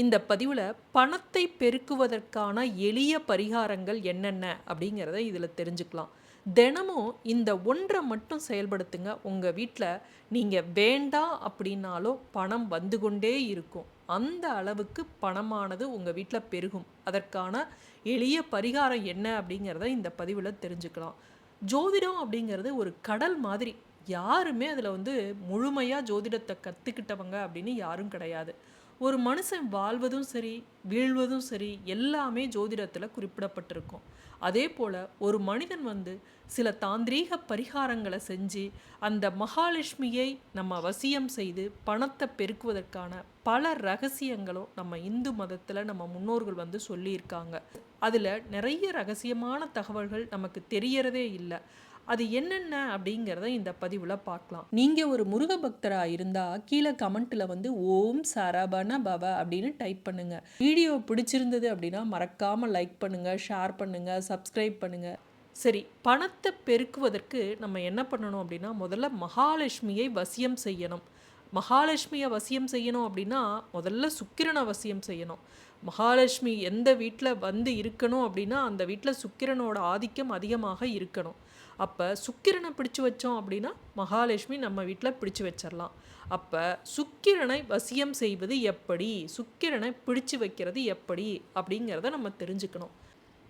இந்த பதிவில் பணத்தை பெருக்குவதற்கான எளிய பரிகாரங்கள் என்னென்ன அப்படிங்கிறத இதில் தெரிஞ்சுக்கலாம். தினமும் இந்த ஒன்றை மட்டும் செயல்படுத்துங்க. உங்கள் வீட்டில் நீங்கள் வேண்டாம் அப்படின்னாலும் பணம் வந்து கொண்டே இருக்கும். அந்த அளவுக்கு பணமானது உங்கள் வீட்டில் பெருகும். அதற்கான எளிய பரிகாரம் என்ன அப்படிங்கிறத இந்த பதிவில் தெரிஞ்சுக்கலாம். ஜோதிடம் அப்படிங்கிறது ஒரு கடல் மாதிரி. யாருமே அதில் வந்து முழுமையாக ஜோதிடத்தை கற்றுக்கிட்டவங்க அப்படின்னு யாரும் கிடையாது. ஒரு மனுஷன் வாழ்வதும் சரி வீழ்வதும் சரி எல்லாமே ஜோதிடத்தில் குறிப்பிடப்பட்டிருக்கும். அதே போல் ஒரு மனிதன் வந்து சில தாந்திரீக பரிகாரங்களை செஞ்சு அந்த மகாலட்சுமியை நம்ம வசியம் செய்து பணத்தை பெருக்குவதற்கான பல ரகசியங்களும் நம்ம இந்து மதத்தில் நம்ம முன்னோர்கள் வந்து சொல்லியிருக்காங்க. அதில் நிறைய ரகசியமான தகவல்கள் நமக்கு தெரியறதே இல்லை. அது என்னென்ன அப்படிங்கிறத இந்த பதிவில் பார்க்கலாம். நீங்கள் ஒரு முருக பக்தராக இருந்தால் கீழே கமெண்ட்டில் வந்து ஓம் சரபண பவ அப்படின்னு டைப் பண்ணுங்கள் வீடியோ பிடிச்சிருந்தது அப்படின்னா மறக்காமல் லைக் பண்ணுங்கள் ஷேர் பண்ணுங்கள் சப்ஸ்கிரைப் பண்ணுங்கள் சரி பணத்தை பெருக்குவதற்கு நம்ம என்ன பண்ணணும் அப்படின்னா முதல்ல மகாலட்சுமியை வசியம் செய்யணும். மகாலட்சுமியை வசியம் செய்யணும் அப்படின்னா முதல்ல சுக்கிரனை வசியம் செய்யணும். மகாலட்சுமி எந்த வீட்டில் வந்து இருக்கணும் அப்படின்னா அந்த வீட்டில் சுக்கிரனோட ஆதிக்கம் அதிகமாக இருக்கணும். அப்போ சுக்கிரனை பிடிச்சு வச்சோம் அப்படின்னா மகாலட்சுமி நம்ம வீட்டில் பிடிச்சு வச்சிடலாம் அப்போ சுக்கிரனை வசியம் செய்வது எப்படி? சுக்கிரனை பிடிச்சு வைக்கிறது எப்படி? அப்படிங்கிறத நம்ம தெரிஞ்சுக்கணும்.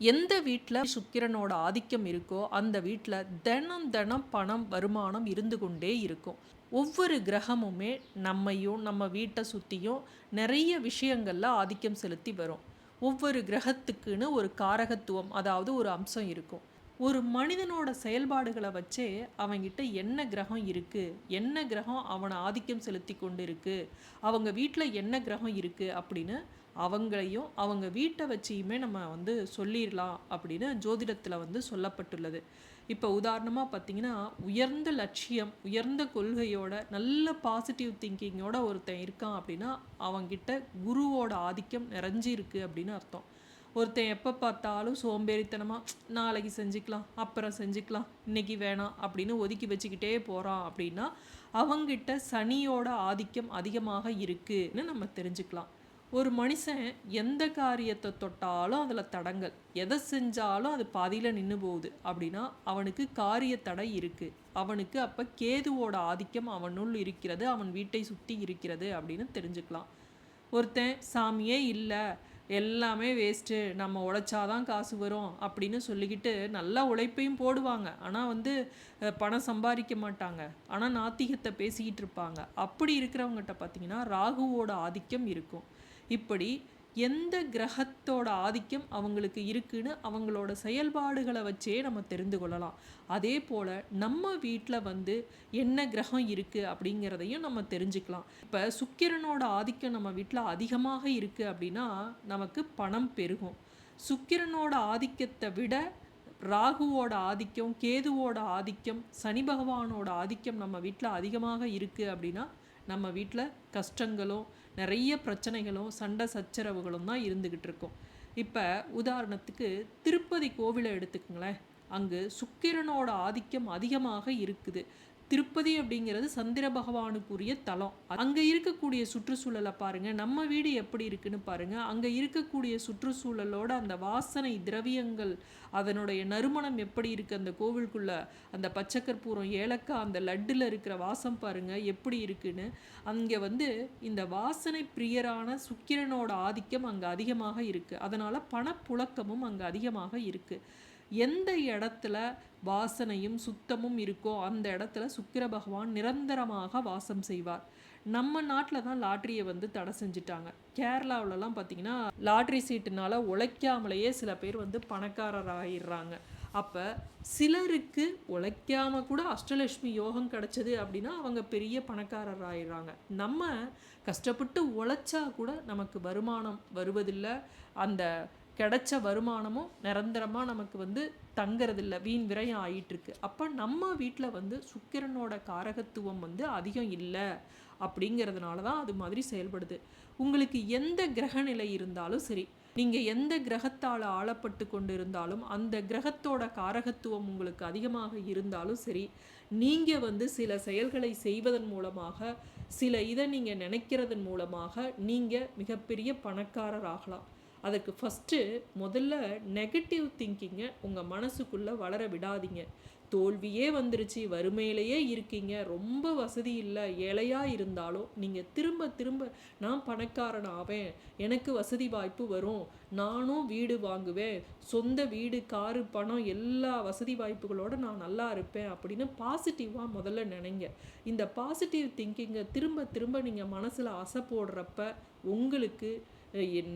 எந்த வீட்டில் சுக்கிரனோட ஆதிக்கம் இருக்கோ அந்த வீட்டில் தினம் தினம் பணம் வருமானம் இருந்து கொண்டே இருக்கும். ஒவ்வொரு கிரகமுமே நம்மையும் நம்ம வீட்டை சுற்றியும் நிறைய விஷயங்களில் ஆதிக்கம் செலுத்தி வரும். ஒவ்வொரு கிரகத்துக்குன்னு ஒரு காரகத்துவம் அதாவது ஒரு அம்சம் இருக்கும். ஒரு மனிதனோட செயல்பாடுகளை வச்சே அவங்கிட்ட என்ன கிரகம் இருக்குது என்ன கிரகம் அவனை ஆதிக்கம் செலுத்தி கொண்டு இருக்குது அவங்க வீட்டில் என்ன கிரகம் இருக்குது அப்படின்னு அவங்களையும் அவங்க வீட்டை வச்சியுமே நம்ம வந்து சொல்லிடலாம் அப்படின்னு ஜோதிடத்தில் வந்து சொல்லப்பட்டுள்ளது. இப்போ உதாரணமாக பார்த்தீங்கன்னா உயர்ந்த லட்சியம் உயர்ந்த கொள்கையோட நல்ல பாசிட்டிவ் திங்கிங்கோட ஒருத்தன் இருக்கான் அப்படின்னா அவங்கிட்ட குருவோட ஆதிக்கம் நிறைஞ்சிருக்கு அப்படின்னு அர்த்தம். ஒருத்தன் எப்போ பார்த்தாலும் சோம்பேறித்தனமாக நாளைக்கு செஞ்சுக்கலாம் அப்புறம் செஞ்சுக்கலாம் இன்றைக்கி வேணாம் அப்படின்னு ஒதுக்கி வச்சுக்கிட்டே போகிறான் அப்படின்னா அவங்கிட்ட சனியோட ஆதிக்கம் அதிகமாக இருக்குன்னு நம்ம தெரிஞ்சுக்கலாம். ஒரு மனுஷன் எந்த காரியத்தை தொட்டாலும் அதில் தடங்கள் எதை செஞ்சாலும் அது பாதியில் நின்று போகுது. அப்படின்னா அவனுக்கு காரிய தடை இருக்குது அவனுக்கு அப்போ கேதுவோட ஆதிக்கம் அவனுள் இருக்கிறது. அவன் வீட்டை சுற்றி இருக்கிறது அப்படின்னு தெரிஞ்சுக்கலாம். ஒருத்தன் சாமியே இல்லை எல்லாமே வேஸ்ட்டு நம்ம உழைச்சாதான் காசு வரும் அப்படின்னு சொல்லிக்கிட்டு நல்லா உழைப்பையும் போடுவாங்க. ஆனால் வந்து பணம் சம்பாதிக்க மாட்டாங்க. ஆனால் நாத்திகத்தை பேசிக்கிட்டு இருப்பாங்க. அப்படி இருக்கிறவங்ககிட்ட பார்த்தீங்கன்னா ராகுவோட ஆதிக்கம் இருக்கும். இப்படி எந்த கிரகத்தோட ஆதிக்கம் அவங்களுக்கு இருக்குன்னு அவங்களோட செயல்பாடுகளை வச்சே நம்ம தெரிந்து கொள்ளலாம். அதே போல் நம்ம வீட்டில் வந்து என்ன கிரகம் இருக்குது அப்படிங்கிறதையும் நம்ம தெரிஞ்சுக்கலாம். இப்போ சுக்கிரனோட ஆதிக்கம் நம்ம வீட்டில் அதிகமாக இருக்குது அப்படின்னா நமக்கு பணம் பெருகும். சுக்கிரனோட ஆதிக்கத்தை விட ராகுவோட ஆதிக்கம் கேதுவோட ஆதிக்கம் சனி பகவானோட ஆதிக்கம் நம்ம வீட்டில் அதிகமாக இருக்குது அப்படின்னா நம்ம வீட்டில் கஷ்டங்களும் நிறைய பிரச்சனைகளும் சண்டை சச்சரவுகளும் தான் இருந்துக்கிட்டு இருக்கும். இப்போ உதாரணத்துக்கு திருப்பதி கோவிலை எடுத்துக்கோங்களேன். அங்கு சுக்கிரனோட ஆதிக்கம் அதிகமாக இருக்குது. திருப்பதி அப்படிங்கிறது சந்திர பகவானுக்குரிய தலம். அங்கே இருக்கக்கூடிய சுற்றுச்சூழலை பாருங்கள் நம்ம வீடு எப்படி இருக்குன்னு பாருங்கள் அங்கே இருக்கக்கூடிய சுற்றுச்சூழலோட அந்த வாசனை திரவியங்கள் அதனுடைய நறுமணம் எப்படி இருக்குது அந்த கோவிலுக்குள்ளே அந்த பச்சைக்கற்பூரம் ஏலக்காய் அந்த லட்டில் இருக்கிற வாசம் பாருங்கள் எப்படி இருக்குன்னு. அங்கே வந்து இந்த வாசனை பிரியரான சுக்கிரனோட ஆதிக்கம் அங்கே அதிகமாக இருக்குது அதனால் பணப்புழக்கமும் அங்கே அதிகமாக இருக்குது எந்த இடத்துல வாசனையும் சுத்தமும் இருக்கோ அந்த இடத்துல சுக்கிர பகவான் நிரந்தரமாக வாசம் செய்வார். நம்ம நாட்டில் தான் லாட்ரியை வந்து தடை செஞ்சுட்டாங்க. கேரளாவிலலாம் பார்த்தீங்கன்னா லாட்ரி சீட்டுனால உழைக்காமலேயே சில பேர் வந்து பணக்காரர் ஆயிடுறாங்க அப்போ சிலருக்கு உழைக்காம கூட அஷ்டலட்சுமி யோகம் கிடச்சது அப்படின்னா அவங்க பெரிய பணக்காரர் ஆயிடுறாங்க நம்ம கஷ்டப்பட்டு உழைச்சா கூட நமக்கு வருமானம் வருவதில்லை. அந்த கிடைச்ச வருமானமும் நிரந்தரமாக நமக்கு வந்து தங்கறதில்ல. வீண் விரயம் ஆகிட்டுருக்கு அப்போ நம்ம வீட்டில் வந்து சுக்கிரனோட காரகத்துவம் வந்து அதிகம் இல்லை அப்படிங்கிறதுனால தான் அது மாதிரி செயல்படுது. உங்களுக்கு எந்த கிரக நிலை இருந்தாலும் சரி நீங்கள் எந்த கிரகத்தால் ஆளப்பட்டு கொண்டு இருந்தாலும் அந்த கிரகத்தோட காரகத்துவம் உங்களுக்கு அதிகமாக இருந்தாலும் சரி நீங்கள் வந்து சில செயல்களை செய்வதன் மூலமாக சில இதை நீங்கள் நினைக்கிறதன் மூலமாக நீங்கள் மிகப்பெரிய பணக்காரர் ஆகலாம். அதற்கு ஃபஸ்ட்டு முதல்ல நெகட்டிவ் திங்கிங்கை உங்கள் மனசுக்குள்ளே வளர விடாதீங்க. தோல்வியே வந்துருச்சு வறுமையிலேயே இருக்கீங்க. ரொம்ப வசதி இல்லை ஏழையாக இருந்தாலும் நீங்கள் திரும்ப திரும்ப நான் பணக்காரன் ஆவேன் எனக்கு வசதி வாய்ப்பு வரும் நானும் வீடு வாங்குவேன் சொந்த வீடு காரு பணம் எல்லா வசதி வாய்ப்புகளோடு நான் நல்லா இருப்பேன் அப்படின்னு பாசிட்டிவாக முதல்ல நினைங்க. இந்த பாசிட்டிவ் திங்கிங்கை திரும்ப திரும்ப நீங்கள் மனசில் அசை போடுறப்ப உங்களுக்கு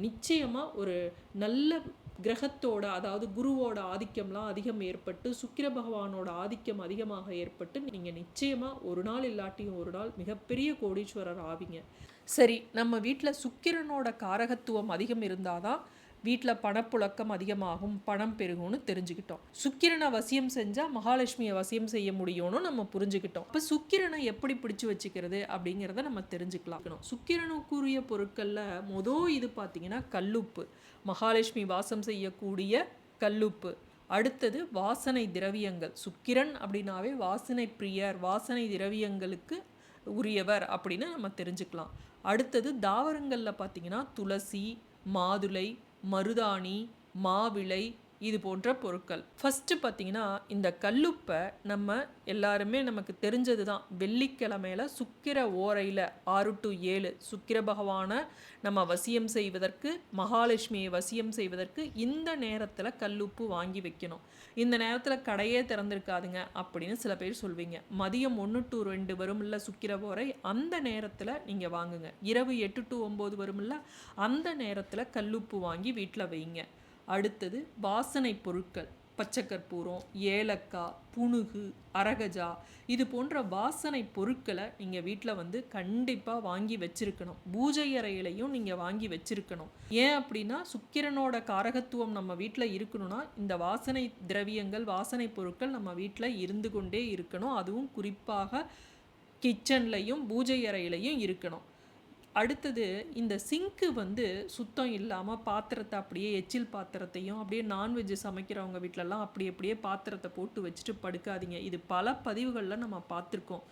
நிச்சயமாக ஒரு நல்ல கிரகத்தோட அதாவது குருவோட ஆதிக்கம்லாம் அதிகம் ஏற்பட்டு சுக்கிர பகவானோட ஆதிக்கம் அதிகமாக ஏற்பட்டு நீங்கள் நிச்சயமாக ஒரு நாள் இல்லாட்டியும் ஒரு நாள் மிகப்பெரிய கோடீஸ்வரர் ஆவீங்க. சரி நம்ம வீட்டில் சுக்கிரனோட காரகத்துவம் அதிகம் இருந்தால் தான் வீட்டில் பணப்புழக்கம் அதிகமாகும் பணம் பெருகும்னு தெரிஞ்சுக்கிட்டோம். சுக்கிரனை வசியம் செஞ்சால் மகாலட்சுமியை வசியம் செய்ய முடியும்னு நம்ம புரிஞ்சுக்கிட்டோம். இப்போ சுக்கிரனை எப்படி பிடிச்சு வச்சுக்கிறது அப்படிங்கிறத நம்ம தெரிஞ்சுக்கலாம் சுக்கிரனுக்குரிய பொருட்களில் மொதல் இது பார்த்தீங்கன்னா கல்லுப்பு. மகாலட்சுமி வாசம் செய்யக்கூடிய கல்லுப்பு. அடுத்தது வாசனை திரவியங்கள். சுக்கிரன் அப்படின்னாவே வாசனை பிரியர் வாசனை திரவியங்களுக்கு உரியவர் அப்படின்னு நம்ம தெரிஞ்சுக்கலாம். அடுத்தது தாவரங்களில் பார்த்தீங்கன்னா துளசி மாதுளை மருதாணி மாவிளை இது போன்ற பொருட்கள். ஃபஸ்ட்டு பார்த்தீங்கன்னா இந்த கல்லுப்பை நம்ம எல்லாருமே நமக்கு தெரிஞ்சது தான் வெள்ளிக்கிழமையில் சுக்கிர ஓரையில் ஆறு டு ஏழு சுக்கிர பகவானை நம்ம வசியம் செய்வதற்கு மகாலட்சுமியை வசியம் செய்வதற்கு இந்த நேரத்தில் கல்லுப்பு வாங்கி வைக்கணும். இந்த நேரத்தில் கடையே திறந்திருக்காதுங்க அப்படின்னு சில பேர் சொல்வீங்க. மதியம் ஒன்று டு ரெண்டு வரும்ல சுக்கிர ஓரை அந்த நேரத்தில் நீங்கள் வாங்குங்க. இரவு எட்டு டு ஒம்பது வரும்ல அந்த நேரத்தில் கல்லுப்பு வாங்கி வீட்டில் வைங்க. அடுத்தது வாசனை பொருட்கள். பச்சைக்கற்பூரம் ஏலக்காய் புணுகு அரகஜா இது போன்ற வாசனை பொருட்களை நீங்கள் வீட்டில் வந்து கண்டிப்பாக வாங்கி வச்சுருக்கணும். பூஜை அறையிலையும் நீங்கள் வாங்கி வச்சுருக்கணும். ஏன் அப்படின்னா சுக்கிரனோட காரகத்துவம் நம்ம வீட்டில் இருக்கணும்னா இந்த வாசனை திரவியங்கள் வாசனை பொருட்கள் நம்ம வீட்டில் இருந்து கொண்டே இருக்கணும். அதுவும் குறிப்பாக கிச்சன்லையும் பூஜை அறையிலையும் இருக்கணும். அடுத்தது இந்த சிங்க்கு வந்து சுத்தம் இல்லாமல் பாத்திரத்தை அப்படியே எச்சில் பாத்திரத்தையும் அப்படியே நான்வெஜ் சமைக்கிறவங்க வீட்டிலலாம் அப்படி அப்படியே பாத்திரத்தை போட்டு வச்சுட்டு படுக்காதீங்க. இது பல பதிவுகளில் நம்ம பார்த்துருக்கோம்.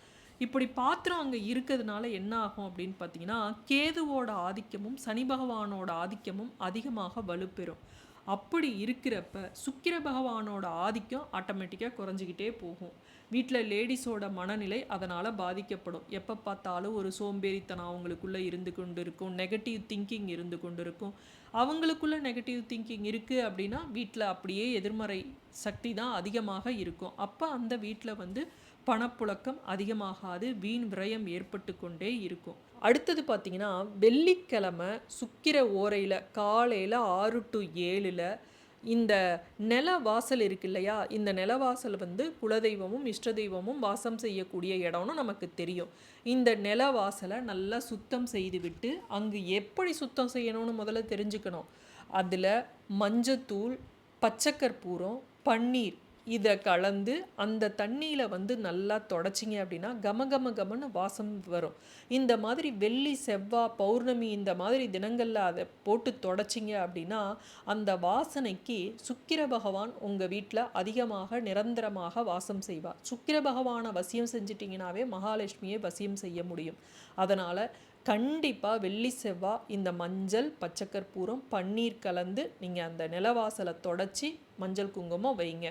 இப்படி பாத்திரம் அங்கே இருக்கிறதுனால என்ன ஆகும் அப்படின்னு பார்த்தீங்கன்னா கேதுவோட ஆதிக்கமும் சனி பகவானோட ஆதிக்கமும் அதிகமாக வலுப்பெறும். அப்படி இருக்கிறப்ப சுக்கிர பகவானோட ஆதிக்கம் ஆட்டோமேட்டிக்காக குறைஞ்சிக்கிட்டே போகும். வீட்டில் லேடிஸோட மனநிலை அதனால் பாதிக்கப்படும். எப்போ பார்த்தாலும் ஒரு சோம்பேறித்தனம் அவங்களுக்குள்ளே இருந்து கொண்டு இருக்கும் நெகட்டிவ் திங்கிங் இருந்து கொண்டு இருக்கும் அவங்களுக்குள்ள நெகட்டிவ் திங்கிங் இருக்குது அப்படின்னா வீட்டில் அப்படியே எதிர்மறை சக்தி தான் அதிகமாக இருக்கும். அப்போ அந்த வீட்டில் வந்து பணப்புழக்கம் அதிகமாகாது. வீண் விரயம் ஏற்பட்டு கொண்டே இருக்கும். அடுத்தது பார்த்தீங்கன்னா வெள்ளிக்கிழமை சுக்கிர ஓரையில் காலையில் ஆறு டு ஏழில் இந்த நில வாசல் இருக்கு இல்லையா? இந்த நில வாசல் வந்து குலதெய்வமும் இஷ்ட தெய்வமும் வாசம் செய்யக்கூடிய இடம்னு நமக்கு தெரியும். இந்த நில வாசலை நல்லா சுத்தம் செய்துவிட்டு அங்கு எப்படி சுத்தம் செய்யணும்னு முதல்ல தெரிஞ்சுக்கணும். அதில் மஞ்சத்தூள் பச்சைக்கற்பூரம் பன்னீர் இதை கலந்து அந்த தண்ணியில் வந்து நல்லா தொடச்சிங்க அப்படின்னா கம கம கமன்னு வாசம் வரும். இந்த மாதிரி வெள்ளி செவ்வாய் பௌர்ணமி இந்த மாதிரி தினங்களில் அதை போட்டு தொடச்சிங்க அப்படின்னா அந்த வாசனைக்கு சுக்கிர பகவான் உங்கள் வீட்டில் அதிகமாக நிரந்தரமாக வாசம் செய்வார். சுக்கிர பகவானை வசியம் செஞ்சிட்டிங்கனாவே மகாலட்சுமியை வசியம் செய்ய முடியும். அதனால் கண்டிப்பாக வெள்ளி செவ்வாய் இந்த மஞ்சள் பச்சைக்கற்பூரம் பன்னீர் கலந்து நீங்கள் அந்த நிலவாசலை தொடச்சி மஞ்சள் குங்குமம் வைங்க.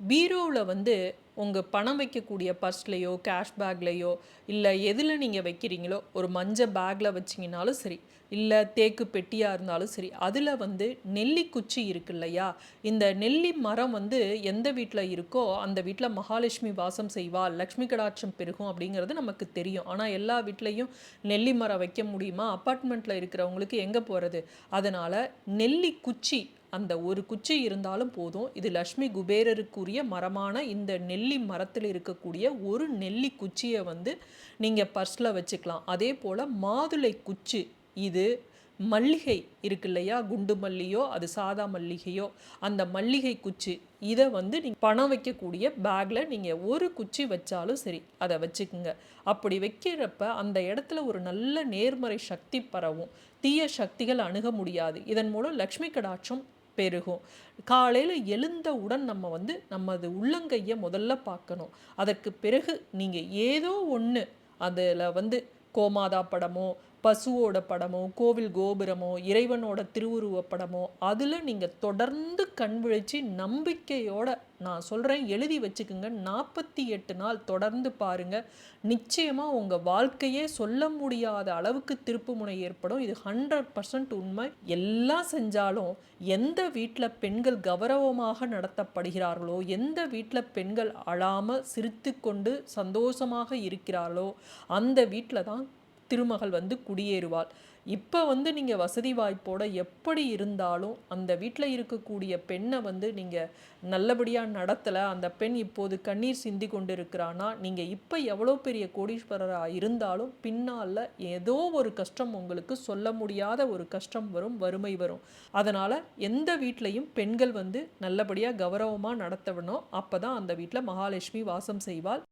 பீரோவில் வந்து உங்கள் பணம் வைக்கக்கூடிய பர்ஸ்லேயோ கேஷ் பேக்லேயோ இல்லை எதில் நீங்கள் வைக்கிறீங்களோ ஒரு மஞ்சள் பேக்கில் வச்சிங்கனாலும் சரி இல்லை தேக்கு பெட்டியாக இருந்தாலும் சரி அதில் வந்து நெல்லி குச்சி இருக்கு இல்லையா? இந்த நெல்லி மரம் வந்து எந்த வீட்டில் இருக்கோ அந்த வீட்டில் மகாலட்சுமி வாசம் செய்வா லக்ஷ்மி கடாட்சம் பெருகும் அப்படிங்கிறது நமக்கு தெரியும். ஆனால் எல்லா வீட்லேயும் நெல்லி மரம் வைக்க முடியுமா? அப்பார்ட்மெண்ட்டில் இருக்கிறவங்களுக்கு எங்கே போகிறது அதனால் நெல்லி குச்சி அந்த ஒரு குச்சி இருந்தாலும் போதும். இது லக்ஷ்மி குபேரருக்குரிய மரமான இந்த நெல்லி மரத்தில் இருக்கக்கூடிய ஒரு நெல்லி குச்சியை வந்து நீங்கள் பர்ஸில் வச்சுக்கலாம். அதே போல் மாதுளை குச்சி இது மல்லிகை இருக்கு இல்லையா? குண்டு மல்லியோ அது சாதா மல்லிகையோ அந்த மல்லிகை குச்சி இதை வந்து நீங்கள் பணம் வைக்கக்கூடிய பேக்கில் நீங்கள் ஒரு குச்சி வச்சாலும் சரி அதை வச்சுக்குங்க. அப்படி வைக்கிறப்ப அந்த இடத்துல ஒரு நல்ல நேர்மறை சக்தி பரவும். தீய சக்திகள் அணுக முடியாது. இதன் மூலம் லக்ஷ்மி கடாட்சம் பெருகும். காலையில் எழுந்தவுடன் நம்ம வந்து நமது உள்ளங்கையை முதல்ல பார்க்கணும். அதற்கு பிறகு நீங்கள் ஏதோ ஒன்று அதில் வந்து கோமாதா படமோ பசுவோட படமோ கோவில் கோபுரமோ இறைவனோட திருவுருவ படமோ அதில் நீங்கள் தொடர்ந்து கண் விழிச்சு நம்பிக்கையோட நான் சொல்கிறேன் எழுதி வச்சுக்கோங்க. நாற்பத்தி எட்டு நாள் தொடர்ந்து பாருங்கள் நிச்சயமாக உங்கள் வாழ்க்கையே சொல்ல முடியாத அளவுக்கு திருப்புமுனை ஏற்படும். இது ஹண்ட்ரட் பர்சன்ட் உண்மை. எல்லாம் செஞ்சாலும் எந்த வீட்டில் பெண்கள் கௌரவமாக நடத்தப்படுகிறார்களோ எந்த வீட்டில் பெண்கள் அழாமல் சிரித்து கொண்டு சந்தோஷமாக இருக்கிறார்களோ அந்த வீட்டில் தான் திருமகள் வந்து குடியேறுவாள். இப்போ வந்து நீங்கள் வசதி வாய்ப்போட எப்படி இருந்தாலும் அந்த வீட்டில் இருக்கக்கூடிய பெண்ணை வந்து நீங்கள் நல்லபடியாக நடத்தலை அந்த பெண் இப்போது கண்ணீர் சிந்தி கொண்டு இருக்கிறான்னா நீங்கள் இப்போ எவ்வளோ பெரிய கோடீஸ்வரராக இருந்தாலும் பின்னால் ஏதோ ஒரு கஷ்டம் உங்களுக்கு சொல்ல முடியாத ஒரு கஷ்டம் வரும் வறுமை வரும். அதனால் எந்த வீட்லேயும் பெண்கள் வந்து நல்லபடியாக கௌரவமாக நடத்தவணும் அப்போ தான் அந்த வீட்டில் மகாலட்சுமி வாசம் செய்வாள்.